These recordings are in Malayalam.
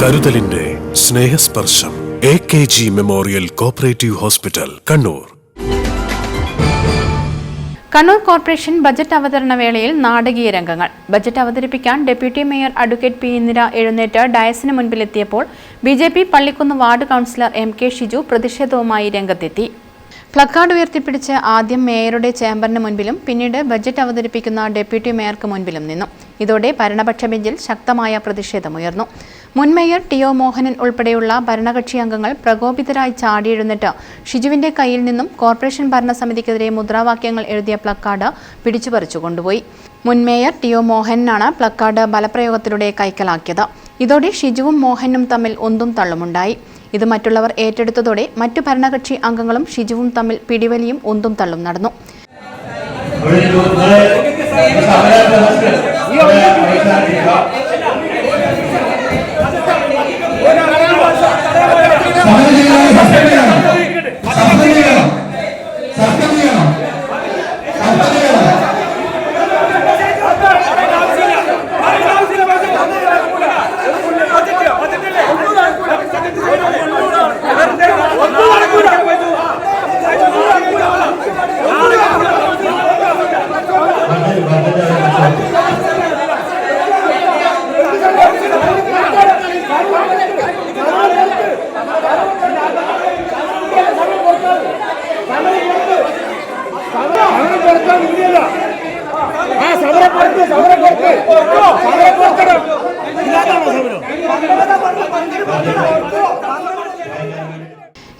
കരുതലിന്റെ Snehasparsham A K G memorial cooperative hospital Kannur. Kannur corporation budget അവതരണ വേളയിൽ നാടകീയ രംഗങ്ങൾ. ബജറ്റ് അവതരിപ്പിക്കാൻ deputy mayor advocate P Indira എഴുന്നേറ്റ് ഡയസിന് മുൻപിലെത്തിയപ്പോൾ B J P Pallikkunnu ward councillor M K Shiju പ്രതിഷേധവുമായി രംഗത്തെത്തി. പ്ലക്കാർഡ് ഉയർത്തിപ്പിടിച്ച് ആദ്യം മേയറുടെ ചേംബറിന് മുൻപിലും പിന്നീട് ബജറ്റ് അവതരിപ്പിക്കുന്ന ഡെപ്യൂട്ടി മേയർക്ക് മുൻപിലും നിന്നു. ഇതോടെ ഭരണപക്ഷ ബെഞ്ചിൽ ശക്തമായ പ്രതിഷേധമുയർന്നു. മുൻ മേയർ ടി ഒ മോഹനൻ ഉൾപ്പെടെയുള്ള ഭരണകക്ഷി അംഗങ്ങൾ പ്രകോപിതരായി ചാടിയെഴുന്നിട്ട് ഷിജുവിന്റെ കയ്യിൽ നിന്നും കോർപ്പറേഷൻ ഭരണസമിതിക്കെതിരെ മുദ്രാവാക്യങ്ങൾ എഴുതിയ പ്ലക്കാർഡ് പിടിച്ചുപറിച്ചു കൊണ്ടുപോയി. മുൻ മേയർ ടി ഒ മോഹനാണ് പ്ലക്കാർഡ് ബലപ്രയോഗത്തിലൂടെ കൈക്കലാക്കിയത്. ഇതോടെ ഷിജുവും മോഹനും തമ്മിൽ ഒന്നും തള്ളുമുണ്ടായി. ഇത് മറ്റുള്ളവർ ഏറ്റെടുത്തതോടെ മറ്റു ഭരണകക്ഷി അംഗങ്ങളും ഷിജുവും തമ്മിൽ പിടിവലിയും ഒന്നും തള്ളും നടന്നു.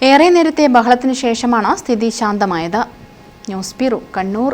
ഏറെ നേരത്തെ ബഹളത്തിനു ശേഷമാണ് സ്ഥിതി ശാന്തമായത്. News bureau Kannur.